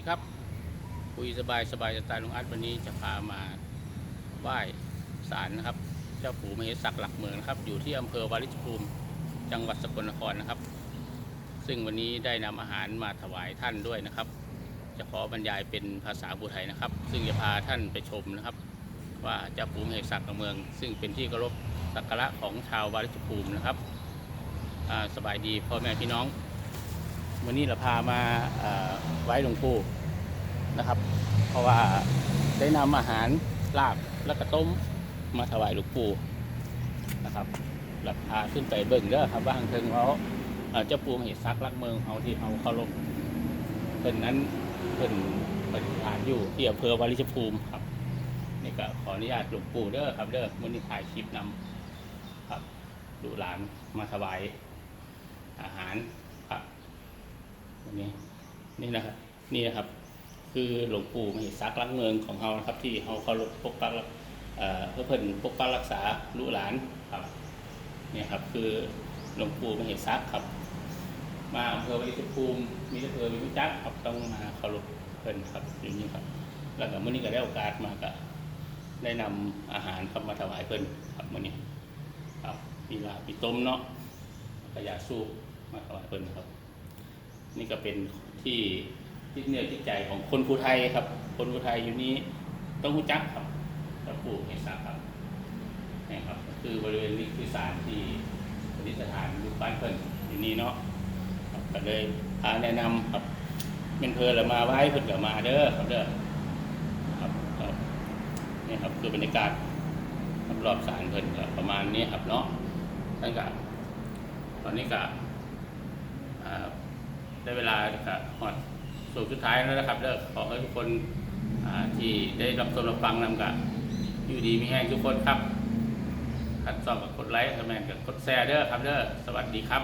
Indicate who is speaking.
Speaker 1: ดีครับคุยสบายสบายสไตล์ลุงอัดวันนี้จะพามาไหว้ศาลนะครับ เจ้าปู่มเหสักหลักเมืองนะครับ อยู่ที่อำเภอวาริชภูมิจังหวัดสกลนครนะครับ ซึ่งวันนี้ได้นำอาหารมาถวายท่านด้วยนะครับ จะขอบรรยายเป็นภาษาบูไทยนะครับ ซึ่งจะพาท่านไปชมนะครับ ว่าเจ้าปู่มเหสักหลักเมือง ซึ่งเป็นที่เคารพสักการะของชาววาริชภูมินะครับสบายดีพ่อแม่พี่น้อง วันนี้เราพามาไว้หลวงปู่นะครับ เพราะว่าได้นำอาหารลาบแล้วก็ต้มมาถวายหลวงปู่นะครับหลับพาขึ้นไปเบิ่งเด้อครับว่าทางเทิงเขาเจ้าปู่มเหสักรักเมืองเขาที่เขาเคารพเพิ่นนั้นเพิ่นปฏิฐานอยู่ที่อำเภอวาริชภูมิครับนี่ก็ขออนุญาตหลวงปู่เด้อครับเด้อวันนี้ถ่ายคลิปนำครับดูหลานมาถวายอาหาร นี่นะครับ นี่นะครับ คือหลวงปู่มหิสักลักเมืองของเรานะครับ ที่เขาเคารพปกปักรักเอ่อพื่อเพิ่นปกปักรักษาลูกหลานครับเนี่ยครับ คือหลวงปู่มหิสักครับ มาอำเภอวริชภูมิมีอำเภอมีวิจักครับต้องมาเคารพเพิ่นครับอย่างนี้ครับ แล้วก็เมื้อนี้ก็ได้โอกาสมาก็ได้นำอาหารครับมาถวายเพิ่นครับมื้อนี้ครับมีลาบีต้มเนาะกระยาสูบมาถวายเพิ่นครับ นี่ก็เป็น ที่ที่เนื้อที่ใจของคนภูไทยครับ คนภูไทยอยู่นี้ต้องรู้จักครับตะปูเห็ดสักครับนี่ครับ คือบริเวณนี้คือศาลที่ปฏิสถานรูปปั้นเพิ่นอยู่นี่เนาะก็เลยพาแนะนำครับเป็นเพลินละมาไว้เพิ่นก็มาเด้อครับเด้อครับครับนี่ครับคือบรรยากาศรอบๆศาลเพิ่นก็ประมาณนี้ครับเนาะท่านก็ตอนนี้ก็อ่า ได้เวลาก็หอดสู่สุดท้ายแล้วนะครับเด้อขอให้ทุกคนที่ได้รับชมรับฟังนำกับอยู่ดีมีแห้งทุกคนครับขัดสอบกับกดไลค์คอมเมนต์กับกดแชร์เด้อครับเด้อสวัสดีครับ